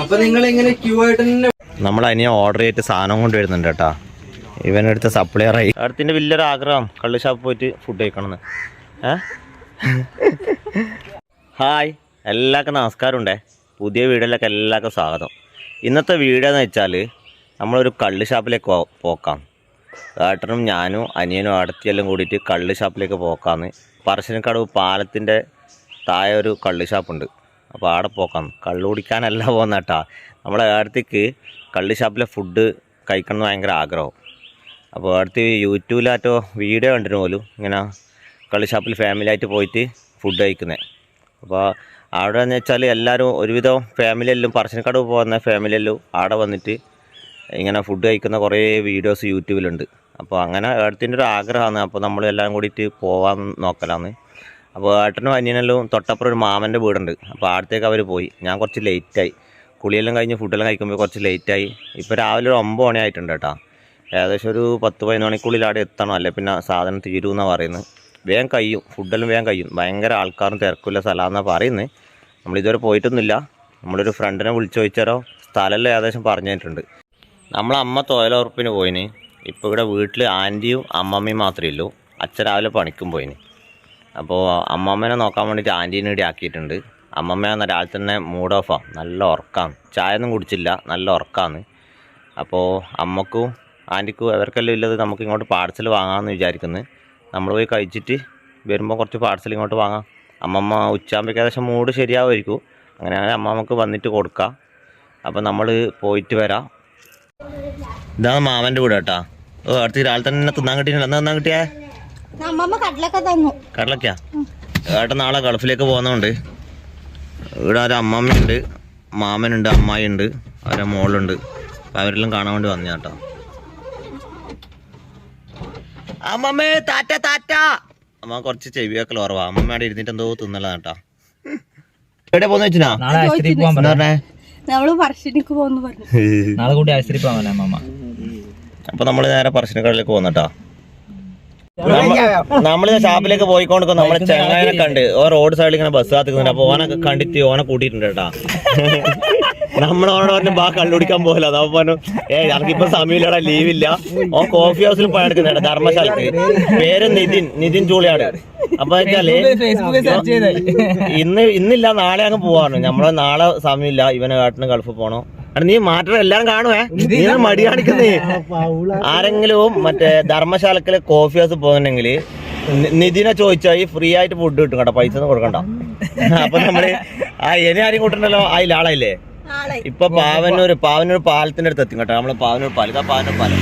അപ്പൊ നിങ്ങൾ ഇങ്ങനെ ക്യൂ ആയിട്ട് തന്നെ നമ്മൾ അതിനെ ഓർഡർ ചെയ്തിട്ട് സാധനം കൊണ്ട് വരുന്നുണ്ട് കേട്ടാ ഇവനടുത്ത് സപ്ലയർ ആയി. അടുത്തിന്റെ വലിയൊരു ആഗ്രഹം കള്ളു ഷാപ്പ് പോയിട്ട് ഫുഡ് കഴിക്കണമെന്ന്. ഏ? ഹായ് എല്ലാവർക്കും നമസ്കാരമുണ്ടേ. പുതിയ വീഡിയോയിലേക്ക് എല്ലാവർക്കും സ്വാഗതം. ഇന്നത്തെ വീഡിയോ എന്ന് വെച്ചാൽ നമ്മളൊരു കള്ള് ഷാപ്പിലേക്ക് പോക്കാം. ഏട്ടനും ഞാനും അനിയനും അടുത്തിയെല്ലാം കൂടിയിട്ട് കള്ള് ഷാപ്പിലേക്ക് പോക്കാന്ന്. പറശ്ശിനിക്കടവ് പാലത്തിന്റെ താഴെ ഒരു കള്ള് ഷാപ്പുണ്ട് അപ്പോൾ അവിടെ പോക്കാം. കള്ളു കുടിക്കാനല്ല പോകുന്ന കേട്ടോ. നമ്മളെ അടുത്തേക്ക് കള്ള് ഷാപ്പിലെ ഫുഡ് കഴിക്കണം എന്ന് ഭയങ്കര ആഗ്രഹം. അപ്പോൾ അടുത്ത് യൂട്യൂബിലാറ്റോ വീഡിയോ കണ്ടിരുന്നു പോലും ഇങ്ങനെ കള്ള് ഷാപ്പിൽ ഫാമിലി ആയിട്ട് പോയിട്ട് ഫുഡ് കഴിക്കുന്നത് അപ്പോൾ അവിടെ എന്ന് വെച്ചാൽ എല്ലാവരും ഒരുവിധം ഫാമിലിയെല്ലാം പറശ്ശിനിക്കടവ് പോകുന്ന ഫാമിലിയെല്ലാം ആടെ വന്നിട്ട് ഇങ്ങനെ ഫുഡ് കഴിക്കുന്ന കുറേ വീഡിയോസ് യൂട്യൂബിലുണ്ട്. അപ്പോൾ അങ്ങനെ ഏടത്തിന്റെ ഒരു ആഗ്രഹമാണ്. അപ്പോൾ നമ്മൾ എല്ലാം കൂടിയിട്ട് പോകാൻ നോക്കലാന്ന്. അപ്പോൾ ഏട്ടനും അനിയനെല്ലാം തൊട്ടപ്പുറം ഒരു മാമന്റെ വീടുണ്ട്. അപ്പോൾ അവിടത്തേക്ക് അവർ പോയി. ഞാൻ കുറച്ച് ലേറ്റായി കുളിയെല്ലാം കഴിഞ്ഞ് ഫുഡെല്ലാം കഴിക്കുമ്പോൾ കുറച്ച് ലേറ്റായി ഇപ്പോൾ രാവിലെ ഒരു ഒമ്പത് മണി ആയിട്ടുണ്ട് കേട്ടോ ഏകദേശം ഒരു പത്ത് പതിനൊന്ന് മണിക്കുള്ളിൽ അവിടെ എത്തണം. അല്ലെ പിന്നെ സാധനം തീരുമെന്നാണ് പറയുന്നത്. വേഗം കഴിയും. ഫുഡെല്ലാം വേഗം കഴിയും. ഭയങ്കര ആൾക്കാരും തിരക്കില്ല സ്ഥലമെന്നാണ് പറയുന്നത് നമ്മളിതുവരെ പോയിട്ടൊന്നുമില്ല. നമ്മളൊരു ഫ്രണ്ടിനെ വിളിച്ചു ചോദിച്ചാലോ സ്ഥലമെല്ലാം ഏകദേശം പറഞ്ഞു തന്നിട്ടുണ്ട്. നമ്മളമ്മ തൊഴിലുറപ്പിന് പോയിന്. ഇപ്പോൾ ഇവിടെ വീട്ടിൽ ആന്റിയും അമ്മമ്മയും മാത്രമേ ഉള്ളൂ. അച്ഛൻ രാവിലെ പണിക്കും പോയിന്. അപ്പോൾ അമ്മമ്മേനെ നോക്കാൻ വേണ്ടിയിട്ട് ആന്റീനെ ഇവിടെ ആക്കിയിട്ടുണ്ട്. അമ്മമ്മ രാവിലെ തന്നെ മൂഡ് ഓഫാണ് നല്ല ഉറക്കാണ്. ചായ ഒന്നും കുടിച്ചില്ല. നല്ല ഉറക്കാണ്. അപ്പോൾ അമ്മക്കും ആന്റിക്കും അവർക്കെല്ലാം ഇല്ലത് നമുക്ക് ഇങ്ങോട്ട് പാർസൽ വാങ്ങാമെന്ന് വിചാരിക്കുന്നു. നമ്മൾ പോയി കഴിച്ചിട്ട് വരുമ്പോൾ കുറച്ച് പാർസൽ ഇങ്ങോട്ട് വാങ്ങാം. അമ്മമ്മ ഉച്ചയാകുമ്പോൾ ഏകദേശം മൂഡ് ശരിയാവുമായിരിക്കും. അങ്ങനെ അമ്മമ്മക്ക് വന്നിട്ട് കൊടുക്കാം. അപ്പോൾ നമ്മൾ പോയിട്ട് വരാം. ഇതാണ് മാമന്റെ വീട് കേട്ടാ. ഓ അടുത്ത് രാവിലെ തന്നെ തിന്നാൻ കിട്ടിയില്ല എന്നാ തിന്നാൻ കിട്ടിയേ? അമ്മമ്മ കടലൊക്കെ തന്നു. കടലക്കാ ഏട്ടൻ നാളെ ഗൾഫിലേക്ക് പോകുന്നതുകൊണ്ട് ഇവിടെ ഒരു അമ്മമ്മയുണ്ട് മാമനുണ്ട് അമ്മായിയുണ്ട് അവരെ മോളുണ്ട്. അപ്പം അവരെല്ലാം കാണാൻ വേണ്ടി വന്നു കേട്ടോ. അമ്മമ്മേ താറ്റ താറ്റ. അമ്മ കുറച്ച് ചെവിയൊക്കെ കുറവാ അമ്മമ്മയുടെ ഇരുന്നിട്ട് എന്തോ തിന്നല കേട്ടോ. എവിടെ പോന്ന് വെച്ചാ നമ്മൾ പറശ്ശിനിക്ക് പോകുന്നു പറഞ്ഞു. നാളെ കൂടി ആശുപത്രി അപ്പൊ നമ്മൾ നേരെ പറശ്ശിനിക്കടയിലേക്ക് പോകുന്നട്ടാ നമ്മൾ ഷാപ്പിലേക്ക് പോയിക്കൊണ്ടിരിക്കും നമ്മളെ ചെങ്ങായനെ കണ്ട്. ഓ റോഡ് സൈഡിൽ ഇങ്ങനെ ബസ് കാത്തിക്കുന്നുണ്ട് അപ്പൊ ഓനൊക്കെ കണ്ടിട്ട് ഓനെ കൂട്ടിയിട്ടുണ്ട് കേട്ടാ. നമ്മളോട് പറഞ്ഞു ബാ കള്ളുടിക്കാൻ പോകില്ല അതാ പറഞ്ഞു ഏ എനിക്കിപ്പോ സമയമില്ലടാ ലീവില്ല. ഓ കോഫി ഹൗസിൽ പണിയെടുക്കുന്നുണ്ട് ധർമ്മശാലക്ക്. പേര് നിതിൻ നിതിൻ ജൂളിയാണ് അപ്പൊ വെച്ചാൽ ഇന്ന് ഇന്നില്ല നാളെ അങ്ങ് പോവാണ് നമ്മളെ നാളെ സമയമില്ല. ഇവനെ കാട്ടിന് ഗൾഫ് പോണോ. എടാ നീ മാറ്റം എല്ലാം കാണുവേ. നീ മടി കാണിക്കുന്നേ ആരെങ്കിലും മറ്റേ ധർമ്മശാലക്കിലെ കോഫി ഹൗസ് പോകുന്നുണ്ടെങ്കിൽ നിതിനെ ചോദിച്ചാൽ ഈ ഫ്രീ ആയിട്ട് ഫുഡ് കിട്ടും കേട്ടോ പൈസ ഒന്നും കൊടുക്കണ്ട. അപ്പൊ നമ്മൾ ആ ഇനി ആരും കൂട്ടണ്ടല്ലോ? അതിൽ ആളായില്ലേ? ഇപ്പൊ പാവനൂർ പാവനൂർ പാലത്തിന്റെ അടുത്ത് എത്തി കേട്ടോ നമ്മൾ പാവനൂർ പാലം ഇതാ പാവന്നൂർ പാലം.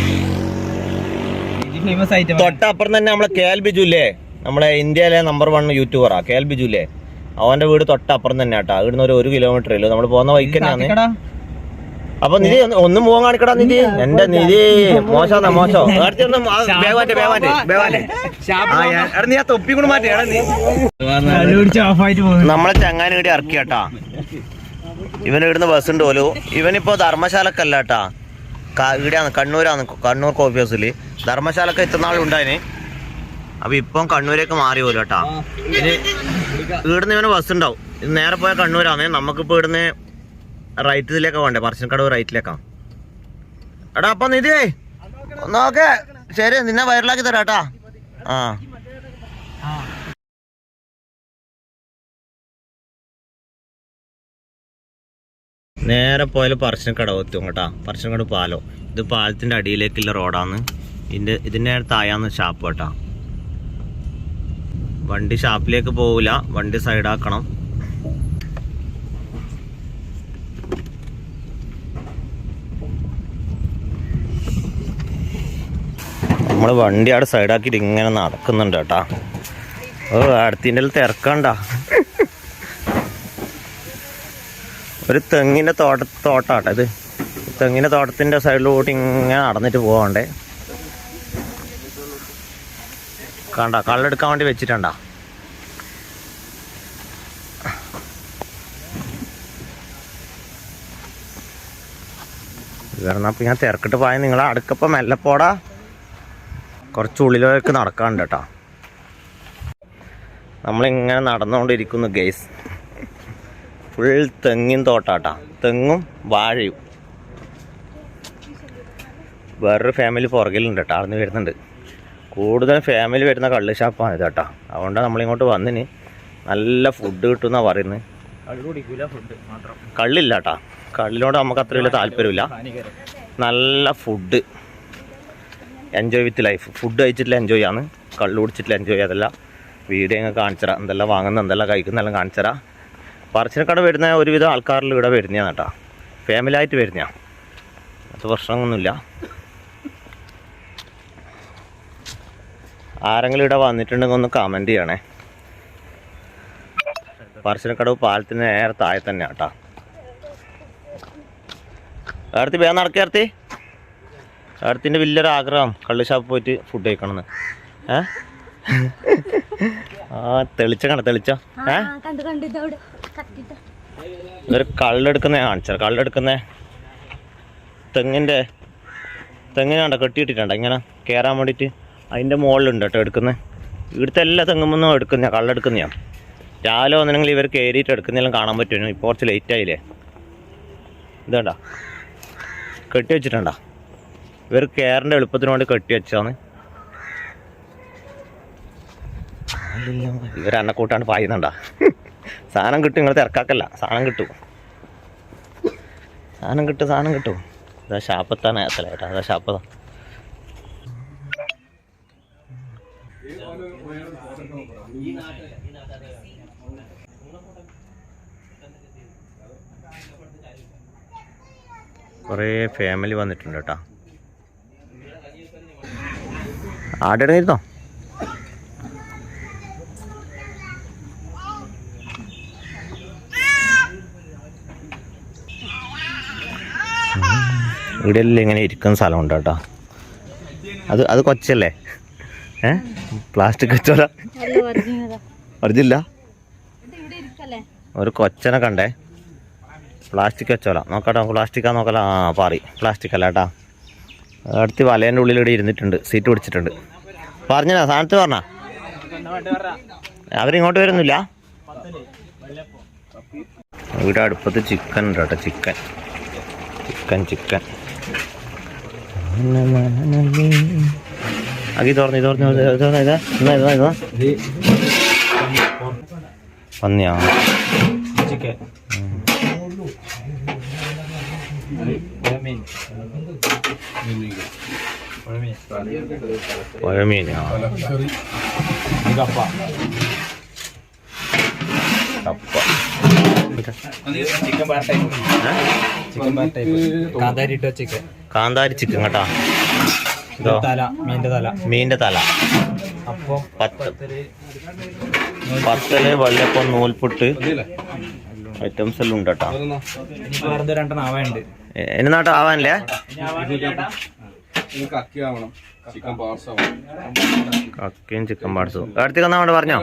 തൊട്ടപ്പുറം തന്നെ നമ്മളെ കെ എൽ ബിജു ഇല്ലേ? നമ്മളെ ഇന്ത്യയിലെ നമ്പർ വൺ യൂട്യൂബറാ കെ എൽ ബിജു ഇല്ലേ? അവന്റെ വീട് തൊട്ടപ്പുറം തന്നെ കേട്ടോ ഇവിടുന്ന് ഒരു ഒരു കിലോമീറ്റർ ഇല്ല നമ്മൾ പോകുന്ന തന്നെയാണ്. അപ്പൊ നിധി ഒന്നും പോകാൻ കാണിക്കടാ നിധി. എന്റെ നിധി മോശം. മോശം ആ നീ തൊപ്പി കൂടെ മാറ്റി നമ്മളെ ചങ്ങാനും കൂടി ഇറക്കി കേട്ടാ. ഇവൻ ഇവിടുന്ന് ബസ് ഉണ്ട് പോലും ഇവനിപ്പോ ധർമ്മശാലക്കല്ല കേട്ടാ ഇവിടെയാണ് കണ്ണൂരാണ് കണ്ണൂർ കോഫി ഹൗസിൽ ധർമ്മശാലക്ക് ഇത്ര നാൾ ഉണ്ടായിന്. അപ്പൊ ഇപ്പം കണ്ണൂരേക്ക് മാറി പോലും കേട്ടാ. ഇനി ഇവിടുന്ന് ഇവന് ബസ് ഉണ്ടാവും. ഇത് നേരെ പോയ കണ്ണൂരാണ്. നമുക്കിപ്പോ ഇവിടുന്ന് റൈറ്റിലേക്ക് വേണ്ടേ പറശ്ശിനിക്കടവ് റൈറ്റിലേക്കാ. എടാ അപ്പൊ നിധി. നോക്കേ. ശരി നിന്നെ വൈറലാക്കി തരാം കേട്ടാ. ആ. നേരെ പോയാൽ പറശ്ശിനിക്കടവ് എത്തും കേട്ടാ. പറശ്ശിനിക്കടവ് പാലോ. ഇത് പാലത്തിന്റെ അടിയിലേക്കുള്ള റോഡാണ് ഇതിന്റെ ഇതിന്റെ തായാന്ന് ഷാപ്പ് കേട്ടാ. വണ്ടി ഷാപ്പിലേക്ക് പോവില്ല വണ്ടി സൈഡാക്കണം. നമ്മൾ വണ്ടി അവിടെ സൈഡാക്കിയിട്ട് ഇങ്ങനെ നടക്കുന്നുണ്ട് കേട്ടാ. ഓ അടുത്തിന്റെ തിരക്കണ്ട. ഒരു തെങ്ങിന്റെ തോട്ട തോട്ടാട്ടോ ഇത്. തെങ്ങിന്റെ തോട്ടത്തിന്റെ സൈഡിലോട്ട് ഇങ്ങനെ നടന്നിട്ട് പോകണ്ടേ കണ്ട കള്ളെടുക്കാൻ വേണ്ടി വെച്ചിട്ടുണ്ടാ. ഇവരണപ്പോ ഞാൻ തിരക്കിട്ട് പോയാൽ നിങ്ങളെ അടുക്കപ്പം മെല്ലെ പോടാ കുറച്ച് ഉള്ളിലേക്ക് നടക്കാണ്ട് കേട്ടോ നമ്മളിങ്ങനെ നടന്നുകൊണ്ടിരിക്കുന്നു ഗെയ്സ് ഫുൾ തെങ്ങിൻ തോട്ടാട്ടാ തെങ്ങും വാഴയും. വേറൊരു ഫാമിലി പുറകിലുണ്ട് കേട്ടോ അവിടെ വരുന്നുണ്ട്. കൂടുതൽ ഫാമിലി വരുന്ന കള്ള് ഷാപ്പാണ് ഇത് കേട്ടോ അതുകൊണ്ടാണ് നമ്മളിങ്ങോട്ട് വന്നിന്. നല്ല ഫുഡ് കിട്ടുമെന്നാണ് പറയുന്നത് കള്ളില്ല കേട്ടോ കള്ളിനോട് നമുക്ക് അത്ര വലിയ താല്പര്യമില്ല. നല്ല food enjoy with life food കഴിച്ചിട്ടില്ല എൻജോയ് ആണ്. കള്ളു കുടിച്ചിട്ടില്ല എൻജോയ് അതല്ല. വീഡിയോ ഞങ്ങൾ കാണിച്ചരാ. എന്തെല്ലാം വാങ്ങുന്ന എന്തെല്ലാം കഴിക്കുന്നെല്ലാം കാണിച്ചരാ. പറച്ചിനക്കട വരുന്ന ഒരുവിധം ആൾക്കാരിൽ ഇവിടെ വരുന്നതാണ് കേട്ടോ. ഫാമിലി ആയിട്ട് വരുന്ന അത് പ്രശ്നമൊന്നുമില്ല ആരെങ്കിലും ഇവിടെ വന്നിട്ടുണ്ടെങ്കിൽ ഒന്ന് കമന്റ് ചെയ്യണേ. പറശ്ശിനക്കടവ് പാലത്തിന് നേരെ താഴെ തന്നെ കേട്ടോ. അടുത്ത് വേഗം നടക്കേർത്തി അടുത്തിന്റെ വലിയൊരു ആഗ്രഹം കള്ള് ഷാപ്പ് പോയിട്ട് ഫുഡ് കഴിക്കണമെന്ന്. ഏ? ആ തെളിച്ച? കണ്ട തെളിച്ച ഏ ഇതൊരു കള്ളെടുക്കുന്ന കാണിച്ചാൽ കള്ളെടുക്കുന്ന തെങ്ങിന്റെ തെങ്ങിന് കണ്ട കെട്ടിയിട്ടിട്ടുണ്ട്. ഇങ്ങനെ കയറാൻ വേണ്ടിയിട്ട് അതിന്റെ മുകളിലുണ്ട് കേട്ടോ എടുക്കുന്നത്. ഇവിടുത്തെ എല്ലാ തെങ്ങുമെന്നും എടുക്കുന്ന കള്ളെടുക്കുന്നതാണ് രാവിലെ വന്നിട്ടുണ്ടെങ്കിൽ ഇവർ കയറിയിട്ട് എടുക്കുന്നതെല്ലാം കാണാൻ പറ്റുമോ ഇപ്പോൾ കുറച്ച് ലേറ്റ് ആയില്ലേ? ഇതേണ്ട. കെട്ടി വെച്ചിട്ടുണ്ടാ? ഇവർ കയറിന്റെ എളുപ്പത്തിന് വേണ്ടി കെട്ടി വെച്ചാണ് ഇവർ അന്നക്കൂട്ടാണ് പായുന്നുണ്ടാ. സാധനം കിട്ടും നിങ്ങൾ തിരക്കാക്കല്ല. സാധനം കിട്ടും. സാധനം കിട്ടും സാധനം കിട്ടും. ഇതാ ഷാപ്പത്താണ് ഏത്തലേട്ടാ അതാ ഷാപ്പതാ കുറേ ഫാമിലി വന്നിട്ടുണ്ട് കേട്ടോ. ആടെ ഇരുന്നോ ഇവിടെ എല്ലാം ഇങ്ങനെ ഇരിക്കുന്ന സ്ഥലമുണ്ട് കേട്ടോ. അത് അത് കൊച്ചല്ലേ? ഏ? പ്ലാസ്റ്റിക് കച്ചോല ഒറിജില്ല ഒരു കൊച്ചനെ കണ്ടേ. പ്ലാസ്റ്റിക് കച്ചോല നോക്കട്ടെ പ്ലാസ്റ്റിക്കാ നോക്കല. ആ പാറി. പ്ലാസ്റ്റിക് അല്ല കേട്ടാ. അടുത്ത് വലേന്റെ ഉള്ളിൽ ഇവിടെ ഇരുന്നിട്ടുണ്ട്. സീറ്റ് പിടിച്ചിട്ടുണ്ട്. പറഞ്ഞാ സാധനത്ത് പറഞ്ഞാ? അവരിങ്ങോട്ട് വരുന്നില്ല? ഇവിടെ അടുപ്പത്ത് ചിക്കൻ ഉണ്ട് കേട്ടോ ചിക്കൻ ചിക്കൻ ചിക്കൻ അകി തുറന്ന് ഇത് തുറന്ന് ഇത് തുറന്ന് ഇതാ ഇതാ ഇതാ ഇതാ പന്നിയാ ചിക്കൻ പുഴമീനാ? കപ്പ. കപ്പ. കാന്താരി ചിക്കൻ കേട്ടോ. ഇതോ? തല മീന്റെ തല. മീന്റെ തല. അപ്പം പത്ത്. പത്തൽ. വെള്ളപ്പം നൂൽപുട്ട്. ഐറ്റംസ് എല്ലാം ഉണ്ട് കേട്ടോ രണ്ടെണ്ണം ആവാനുണ്ട്. എന്നെ നാട്ടം ആവാനില്ലേ. കക്കയും ചിക്കൻ പാർട്സും അടുത്തേക്ക് എന്നാ അവിടെ പറഞ്ഞോ?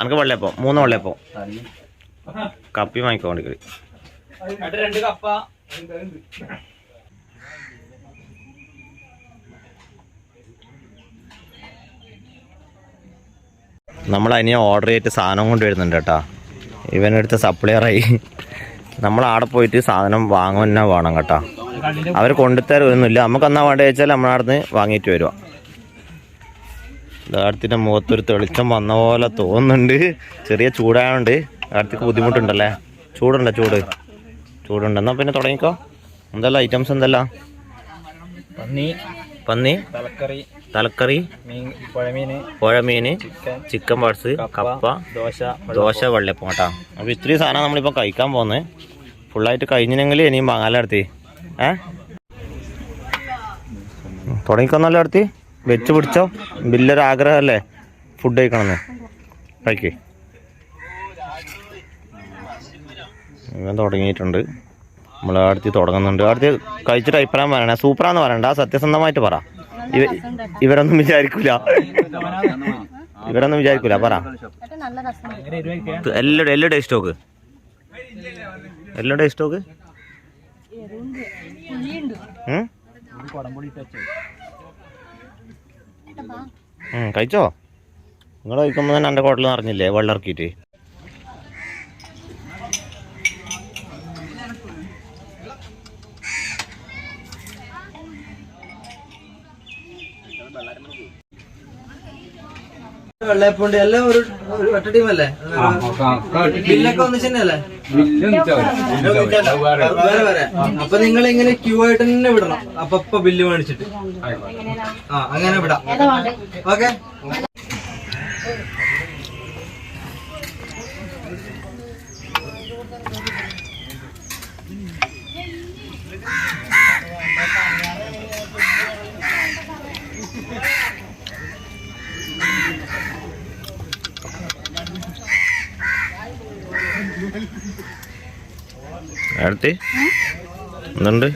അനക്ക് വെള്ളയപ്പം? മൂന്ന് വെള്ളയപ്പം? കപ്പി വാങ്ങിക്കോ രണ്ട് കപ്പ. നമ്മൾ അതിനെ ഓർഡർ ചെയ്തിട്ട് സാധനം കൊണ്ട് വരുന്നുണ്ട് കേട്ടോ ഇവനെടുത്ത് സപ്ലയറായി നമ്മൾ അവിടെ പോയിട്ട് സാധനം വാങ്ങുക തന്നെ വേണം കേട്ടോ. അവർ കൊണ്ടുതരുമൊന്നുമില്ല നമുക്ക് എന്നാ വേണ്ടത് വെച്ചാൽ നമ്മളവിടുന്ന് വാങ്ങിയിട്ട് വരുവാ. അടുത്തിന്റെ മുഖത്തൊരു തെളിച്ചം വന്ന പോലെ തോന്നുന്നുണ്ട്. ചെറിയ ചൂടായതുകൊണ്ട് അടുത്തേക്ക് ബുദ്ധിമുട്ടുണ്ടല്ലേ? ചൂടുണ്ടോ ചൂട്? ചൂടുണ്ട്. എന്നാൽ പിന്നെ തുടങ്ങിക്കോ. എന്തെല്ലാം ഐറ്റംസ് എന്തെല്ലാം? പന്നി പന്നി? തലക്കറി. തലക്കറി മീൻ പുഴമീൻ ചിക്കൻ പാർട്സ് കപ്പ ദോശ ദോശ വെള്ളപ്പം കേട്ടോ. അപ്പോൾ ഇത്രയും സാധനം നമ്മളിപ്പോൾ കഴിക്കാൻ പോകുന്നത് ഫുള്ളായിട്ട് കഴിഞ്ഞില്ലെങ്കിൽ ഇനിയും വാങ്ങാലോ അടുത്ത്. ഏ? തുടങ്ങിക്കൊന്നല്ലോ അടുത്ത്? വെച്ച് പിടിച്ചോ? വലിയൊരു ആഗ്രഹമല്ലേ? ഫുഡ് കഴിക്കണമെന്ന്. കഴിക്കേ. ഇവൻ തുടങ്ങിയിട്ടുണ്ട്. നമ്മൾ അടുത്ത് തുടങ്ങുന്നുണ്ട്. അടുത്ത് കഴിച്ചിട്ട് അഭിപ്രായം പറയണേ. സൂപ്പറാന്ന് പറയണ്ട. സത്യസന്ധമായിട്ട് പറ. ഇവരൊന്നും വിചാരിക്കൂല. ഇവരൊന്നും വിചാരിക്കൂല പറ. എല്ലാം എല്ലാം ടേസ്റ്റ് നോക്ക്. എല്ലാം ടേസ്റ്റ് നോക്ക്. കഴിച്ചോ? നിങ്ങൾ കഴിക്കുമ്പോൾ തന്നെ എന്റെ കുടൽ നിറഞ്ഞില്ലേ വെള്ളം ഇറക്കിയിട്ട്. വെള്ളയപ്പുണ്ട്. എല്ലാം ഒരു ഒരു ഒറ്റ ടീമല്ലേ? ബില്ലൊക്കെ ഒന്നിച്ച് തന്നെയല്ലേ? വേറെ വേറെ. അപ്പൊ നിങ്ങൾ ഇങ്ങനെ ക്യൂ ആയിട്ട് തന്നെ വിടണം. അപ്പൊ ബില്ല് മേടിച്ചിട്ട്. ആ അങ്ങനെ വിടാം. ഓക്കെ? അടുത്ത് എന്തുണ്ട്?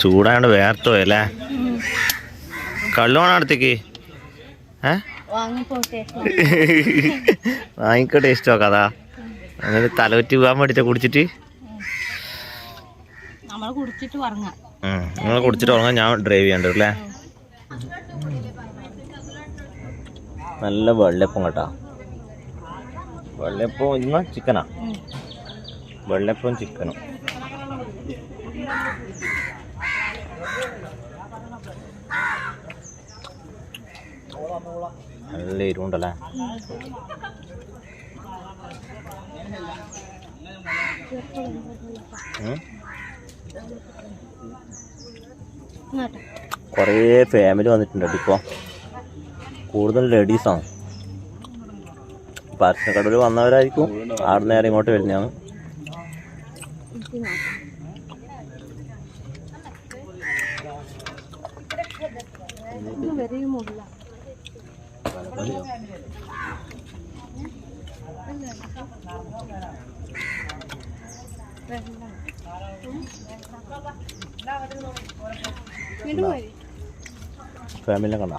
ചൂടായോണ്ട് വേർത്തോ അല്ലേ? കള്ളുവാണോ വേണം അടുത്തേക്ക് ഏ? വാങ്ങിക്കോ ടേസ്റ്റ് നോക്കാതാ എന്നിട്ട് തലവറ്റി പോകാൻ വേണ്ടിയിട്ട് കുടിച്ചിട്ട്? നമ്മൾ കുടിച്ചിട്ട് ഉറങ്ങാം. നിങ്ങൾ കുടിച്ചിട്ട് ഉറങ്ങാൻ ഞാൻ ഡ്രൈവ് ചെയ്യണ്ട അല്ലേ? നല്ല വെള്ളപ്പം കേട്ടാ. വെള്ളപ്പം ഇന്ന് ചിക്കനാ. വെള്ളപ്പം ചിക്കനും. നല്ല ഇരുണ്ടല്ലേ? കുറേ ഫാമിലി വന്നിട്ടുണ്ട് ഇപ്പോ. ഇപ്പോൾ കൂടുതൽ ലേഡീസാണ് പരസ്യക്കടവിൽ വന്നവരായിരിക്കും. ആടെ നേരെ ഇങ്ങോട്ട് വരുന്നതാണ്. ഫാമിലിനെ കണ്ട?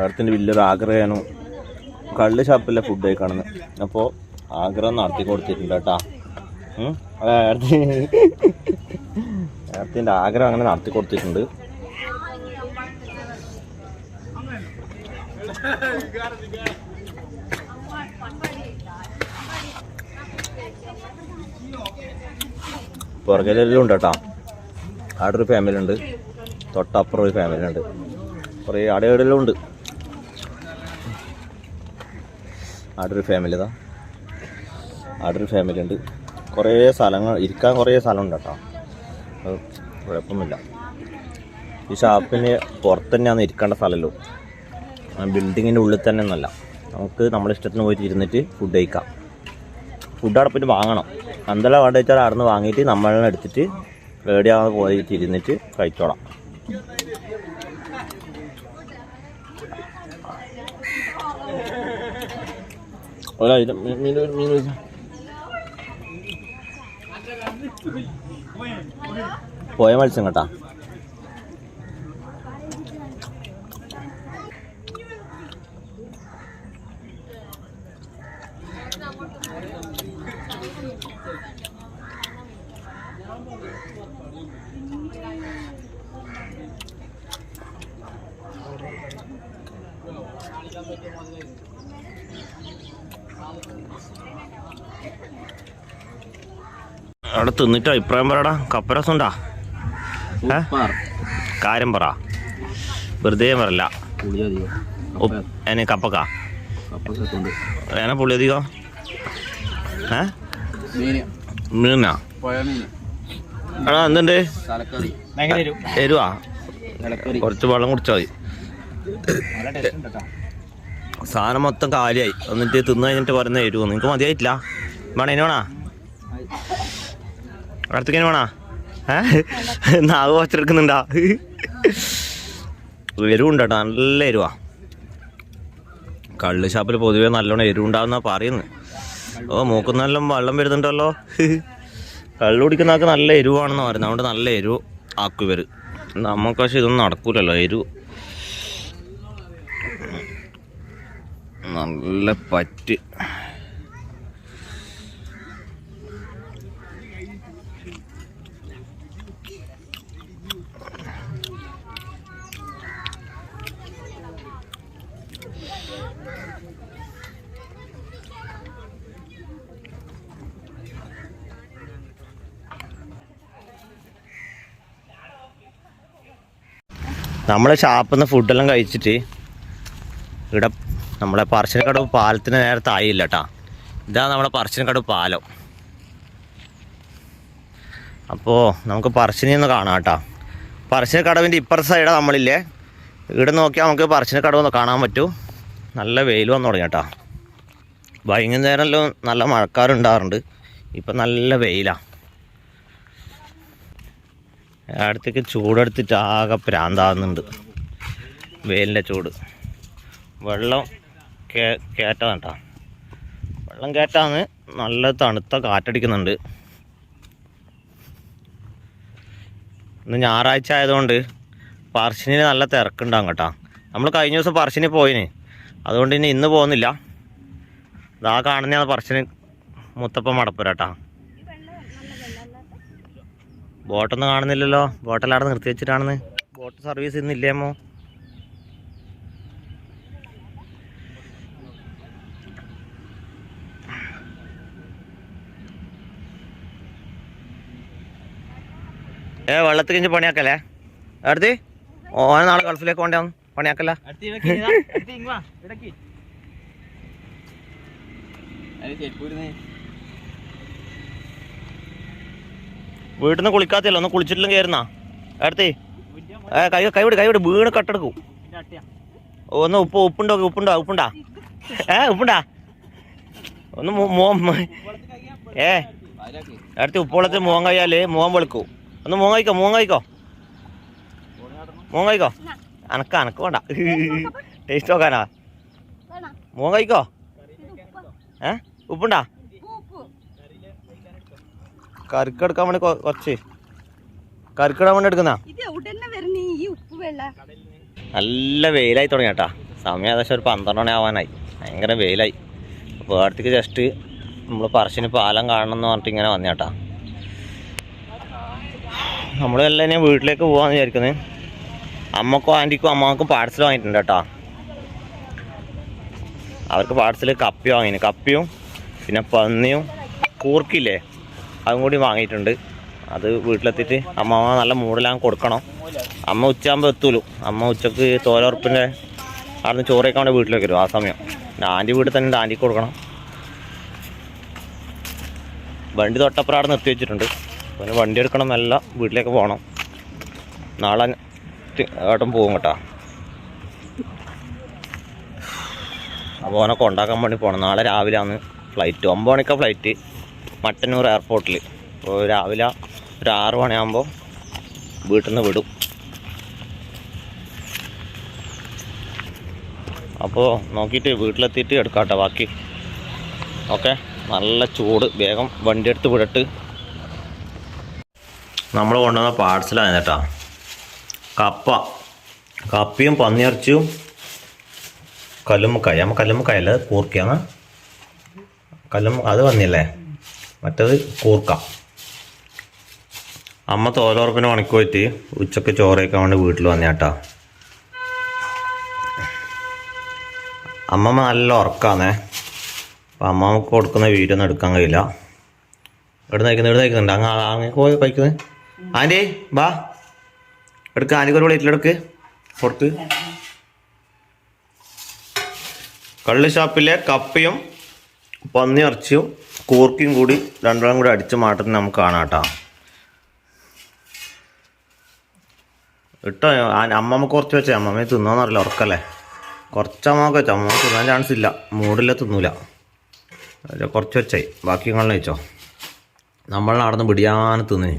അടുത്തിന്റെ വലിയൊരു ആഗ്രഹമാണ് കള്ള് ഷാപ്പിലെ ഫുഡ് കഴിക്കണമെന്ന്. അപ്പോൾ ആഗ്രഹം നടത്തി കൊടുത്തിട്ടുണ്ട് കേട്ടാ. ഉം. അതെ ആഗ്രഹം അങ്ങനെ നടത്തി കൊടുത്തിട്ടുണ്ട്. പുറകിലെല്ലാം ഉണ്ട് കേട്ടോ. അവിടെ ഒരു ഫാമിലി ഉണ്ട്. തൊട്ടപ്പുറം ഒരു ഫാമിലി ഉണ്ട്. കുറേ അവിടെ ഉണ്ട്. അവിടെ ഒരു ഫാമിലി ഇതാ. അവിടെ ഒരു ഫാമിലി ഉണ്ട്. കുറേ സ്ഥലങ്ങൾ ഇരിക്കാൻ കുറേ സ്ഥലമുണ്ട് കേട്ടോ. അത് കുഴപ്പമില്ല ഈ ഷാപ്പിന് പുറത്ത് തന്നെയാണ് ഇരിക്കേണ്ട സ്ഥലമല്ലോ. ബിൽഡിങ്ങിന്റെ ഉള്ളിൽ തന്നെ നമുക്ക് നമ്മുടെ ഇഷ്ടത്തിന് പോയിട്ട് ഇരുന്നിട്ട് ഫുഡ് കഴിക്കാം. ഫുഡ് അവിടെ പോയിട്ട് വാങ്ങണം. എന്തെല്ലാം വേണ്ട വെച്ചാൽ അവിടെ നിന്ന് വാങ്ങിയിട്ട് നമ്മളെ എടുത്തിട്ട് റെഡിയാകാതെ പോയിട്ട് ഇരുന്നിട്ട് കഴിച്ചോളാം. പോയ മത്സ്യം കേട്ടാ. അവിടെ തിന്നിട്ട് അഭിപ്രായം പറയടാ. കപ്പരസം ഉണ്ടാ ഏ? കാര്യം പറ. വെറുതെ പറല്ല എന്നെ കപ്പക്ക? ഏനെ പുള്ളി അധികം? ഏ? മീനാ? എടാ എന്തുണ്ട്? എരുവാ. കുറച്ച് വെള്ളം കുടിച്ചാൽ മതി. സാധനം മൊത്തം കാലിയായി. എന്നിട്ട് തിന്നു കഴിഞ്ഞിട്ട് പറയുന്ന എരുവോ നിങ്ങൾക്ക് മതിയായിട്ടില്ല? വേണേ ഇനി വേണാ? അടുത്തേക്ക് വേണോ നാവ് വച്ചെടുക്കുന്നുണ്ടാ എരിവുണ്ടോ നല്ല എരിവാ. കള്ള് ഷാപ്പിൽ പൊതുവെ നല്ലോണം എരിവുണ്ടാവുന്ന പറയുന്നത് ഓ മൂക്കുന്നെല്ലാം വെള്ളം വരുന്നുണ്ടല്ലോ. കള്ളു കുടിക്കുന്ന ആൾക്ക് നല്ല എരിവാണെന്ന് പറയുന്നത് അതുകൊണ്ട് നല്ല എരിവ് ആക്കു ഇവർ നമുക്ക് പക്ഷെ ഇതൊന്നും നടക്കൂലല്ലോ എരിവ്. നല്ല പറ്റ്. നമ്മൾ ഷാപ്പിൽ നിന്ന് ഫുഡെല്ലാം കഴിച്ചിട്ട് ഇവിടെ നമ്മളെ പറശ്ശിനിക്കടവ് പാലത്തിന് നേരെ തായില്ല കേട്ടാ ഇതാ നമ്മുടെ പറശ്ശിനിക്കടവ് പാലം. അപ്പോൾ നമുക്ക് പറശ്ശിനി ഒന്ന് കാണാം കേട്ടോ പറശ്ശിനിക്കടവിന്റെ ഇപ്പുറത്തെ സൈഡാണ് നമ്മളില്ലേ. ഇവിടെ നോക്കിയാൽ നമുക്ക് പറശ്ശിനിക്കടവ് ഒന്ന് കാണാൻ പറ്റൂ. നല്ല വെയിൽ വന്നു തുടങ്ങി കേട്ടോ വൈകുന്നേരമെല്ലാം നല്ല മഴക്കാരുണ്ടാറുണ്ട് ഇപ്പം നല്ല വെയിലാണ് അടുത്തേക്ക് ചൂടെടുത്തിട്ട് ആകെ പ്രാന്താകുന്നുണ്ട്. വെയിലിന്റെ ചൂട്. വെള്ളം കേ കേട്ടോ. വെള്ളം കയറ്റാന്ന് നല്ല തണുത്ത കാറ്റടിക്കുന്നുണ്ട്. ഇന്ന് ഞായറാഴ്ച ആയതുകൊണ്ട് പറശ്ശിനിൽ നല്ല തിരക്കുണ്ടാകും കേട്ടോ. നമ്മൾ കഴിഞ്ഞ ദിവസം പറശ്ശിനി പോയിന്. അതുകൊണ്ട് ഇനി ഇന്ന് പോകുന്നില്ല. ഇതാ കാണുന്നതാണ് പറശ്ശിനി മുത്തപ്പ മടപ്പുര ബോട്ടൊന്നും കാണുന്നില്ലല്ലോ. ബോട്ടെല്ലാം അവിടെ നിർത്തി വെച്ചിട്ടാണെന്ന്. Boat service ഇന്നില്ലേമോ? ഏ വെള്ളത്തിൽ കഴിഞ്ഞ് പണിയാക്കല്ലേ? അടുത്ത് ഓന നാളെ ഗൾഫിലേക്ക് കൊണ്ടാന്ന് പണിയാക്കല്ല. വീട്ടിൽ നിന്ന് കുളിക്കാത്തില്ല? ഒന്ന് കുളിച്ചിട്ടില്ല കയറുന്നാ അടുത്തേ കൈ കൈവിട് കൈവിട് വീണ് കട്ടെടുക്കും. ഒന്ന് ഉപ്പ് ഉപ്പുണ്ടോ ഉപ്പുണ്ടോ ഉപ്പുണ്ടാ? ഏ ഉപ്പുണ്ടാ? ഒന്ന് മോ- ഏ അടുത്ത് ഉപ്പുവെള്ളത്തിൽ മോൻ കഴിയാൽ മോൻ വെളുക്കൂ. ഒന്ന് മോൻ കഴിക്കോ മോൻ കഴിക്കോ? മോൻ കഴിക്കോ? അനക്ക അനക്ക് വേണ്ട. ടേസ്റ്റ് നോക്കാനാ? മോൻ കഴിക്കോ? ഏ ഉപ്പുണ്ടാ? ഉപ്പ് കറിക്കെടുക്കാൻ വേണ്ടി കുറച്ച്. കറിക്കിടാൻ വേണ്ടി എടുക്കുന്ന? ഇത് എവിടെ ഈ ഉപ്പ് വെള്ള. നല്ല വെയിലായി തുടങ്ങി കേട്ടാ സമയം ഏകദേശം ഒരു പന്ത്രണ്ട് മണി ആവാനായി. ഭയങ്കര വെയിലായി. അപ്പോൾ അടുത്തേക്ക് ജസ്റ്റ് നമ്മൾ പറശ്ശിന് പാലം കാണണം എന്ന് പറഞ്ഞിട്ട് ഇങ്ങനെ വന്നു കേട്ടാ നമ്മളെല്ലാം ഇനി വീട്ടിലേക്ക് പോകാമെന്ന് വിചാരിക്കുന്നത് അമ്മക്കും ആന്റിക്കും അമ്മക്കും പാർസൽ വാങ്ങിയിട്ടുണ്ട് കേട്ടോ അവർക്ക് പാർസൽ കപ്പി വാങ്ങിന്. കപ്പിയും പിന്നെ പന്നിയും കൂർക്കില്ലേ? അതും കൂടി വാങ്ങിയിട്ടുണ്ട്. അത് വീട്ടിലെത്തിയിട്ട് അമ്മ നല്ല മൂടിലാൻ കൊടുക്കണം. അമ്മ ഉച്ചയാകുമ്പോൾ എത്തുള്ളൂ അമ്മ ഉച്ചയ്ക്ക് തോലുറപ്പിന്റെ അവിടുന്ന് ചോറേക്കാൻ വേണ്ടി വീട്ടിലേക്ക് വരും. ആ സമയം. ആന്റി വീട്ടിൽ തന്നെ ആന്റി കൊടുക്കണം. വണ്ടി തൊട്ടപ്പുറം അവിടെ നിർത്തി വെച്ചിട്ടുണ്ട്. പിന്നെ വണ്ടി എടുക്കണം നല്ല വീട്ടിലേക്ക് പോകണം നാളെ ഏട്ടൻ പോകും കേട്ടോ. അപ്പോൾ അവനെ കൊണ്ടാക്കാൻ വേണ്ടി പോകണം നാളെ രാവിലെ ആണ് ഫ്ലൈറ്റ് ഒമ്പത് മണിക്കാണ് ഫ്ലൈറ്റ് മട്ടന്നൂർ എയർപോർട്ടിൽ അപ്പോൾ രാവിലെ ഒരു ആറ് മണിയാകുമ്പോൾ വീട്ടിൽ നിന്ന് വിടും. അപ്പോൾ നോക്കിയിട്ട് വീട്ടിലെത്തിയിട്ട് എടുക്കാം കേട്ടോ ബാക്കി. ഓക്കെ? നല്ല ചൂട്. വേഗം വണ്ടി എടുത്ത് വിടട്ട്. നമ്മൾ കൊണ്ടുവന്ന പാഴ്സലാണ് കേട്ടോ. കപ്പ. കപ്പയും പന്നിയിറച്ചിയും കല്ലുമ്മക്കായ. നമ്മൾ കല്ലുമ്മക്കായല്ലേ? കൂർക്കയാണ്. കല്ലുമ്മ അത് വന്നില്ലേ മറ്റത് കൂർക്ക. അമ്മ തോലോർപ്പിന് പണിക്ക് പോയിട്ട് ഉച്ചയ്ക്ക് ചോറ് വേണ്ടി വീട്ടിൽ വന്നേട്ടാ. അമ്മമ്മ നല്ല ഉറക്കാന്നേ അപ്പം അമ്മമ്മക്ക് കൊടുക്കുന്ന വീഡിയോ ഒന്നും എടുക്കാൻ കഴിയില്ല. എവിടെ നയിക്കുന്നത് എവിടെ നയിക്കുന്നുണ്ട് അങ്ങ് അങ്ങ് പോയി കഴിക്കുന്നത് ആന്റി ബാ എടുക്ക. ആന്റിക്ക് ഒരു പ്ലേറ്റിലെടുക്ക് കൊടുക്ക്. കള്ള് ഷാപ്പിലെ കപ്പയും പന്നി ഇറച്ചിയും കൂർക്കയും കൂടി രണ്ടെണ്ണം കൂടി അടിച്ച് മാറ്റുന്നത് നമുക്ക് കാണാം കേട്ടോ. ഇട്ടോ അമ്മമ്മ കുറച്ച് വെച്ചേ. അമ്മമ്മ തിന്നോന്നറിയില്ല ഉറക്കല്ലേ? കുറച്ച് അമ്മയ്ക്ക് വെച്ചോ. അമ്മ തിന്നാൻ ചാൻസ് ഇല്ല. മൂടില്ല തിന്നൂല. കുറച്ച് വെച്ചേ. ബാക്കി നിങ്ങൾ വെച്ചോ നമ്മൾ നടന്ന് പിടിയാൻ തിന്നേ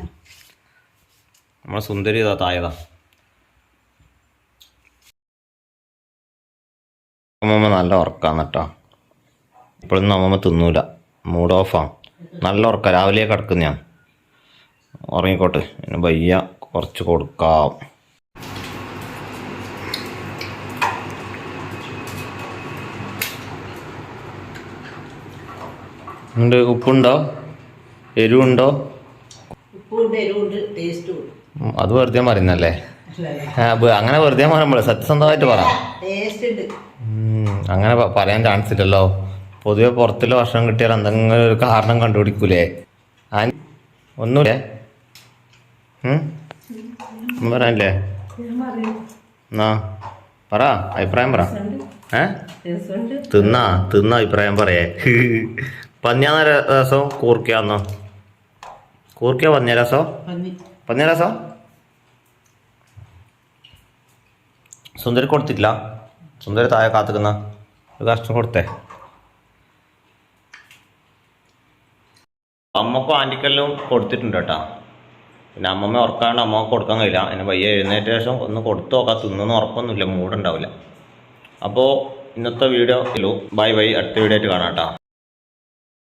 നമ്മളെ സുന്ദരി ഇതാ തായതാ. അമ്മമ്മ നല്ല ഉറക്കാന്ന് കേട്ടോ. ഇപ്പോഴൊന്നും അമ്മമ്മ തിന്നൂല. മൂഡ് ഓഫാണ് നല്ല ഉറക്കം. രാവിലെ കിടക്കുന്ന ഞാൻ. ഉറങ്ങിക്കോട്ടെ. പിന്നെ വയ്യ. കുറച്ച് കൊടുക്കാം. ഉണ്ട്. ഉപ്പുണ്ടോ? എരിവുണ്ടോ? അത് വെറുതെ പറയുന്നല്ലേ അങ്ങനെ വെറുതെ പറയുമ്പോൾ സത്യസന്ധമായിട്ട് പറ. അങ്ങനെ പറയാൻ ചാൻസ് ഇല്ലല്ലോ. പൊതുവെ പുറത്തുള്ള ഭക്ഷണം കിട്ടിയാൽ എന്തെങ്കിലും ഒരു കാരണം കണ്ടുപിടിക്കൂലേ? ആ ഒന്നുമില്ലേ? പറയാനല്ലേ ഒന്നും പറയാനില്ലേ? എന്നാ പറ അഭിപ്രായം പറ. ഏ? തിന്നാ തിന്ന അഭിപ്രായം പറയേ. പന്നിയാന്ന രസം കൂർക്കയാന്നോ കൂർക്കയ പന്നിയ രസോ? പന്നിയ രസോ? സുന്ദരി കൊടുത്തിട്ടില്ല. സുന്ദരി താഴെ കാത്തുക്കുന്ന ഒരു കഷ്ടം കൊടുത്തേ. അമ്മക്കും ആന്റിക്കെല്ലാം കൊടുത്തിട്ടുണ്ട് കേട്ടോ പിന്നെ അമ്മമ്മ ഉറക്കാണ്ട് അമ്മ കൊടുക്കാൻ കഴിയില്ല. എന്നെ വയ്യ എഴുന്നേറ്റ ശേഷം ഒന്ന് കൊടുത്തു നോക്കാം. തിന്നൊന്നും ഉറപ്പൊന്നുമില്ല മൂടുണ്ടാവില്ല. അപ്പോൾ ഇന്നത്തെ വീഡിയോ ബൈ ബൈ. അടുത്ത വീഡിയോ ആയിട്ട് കാണാം കേട്ടോ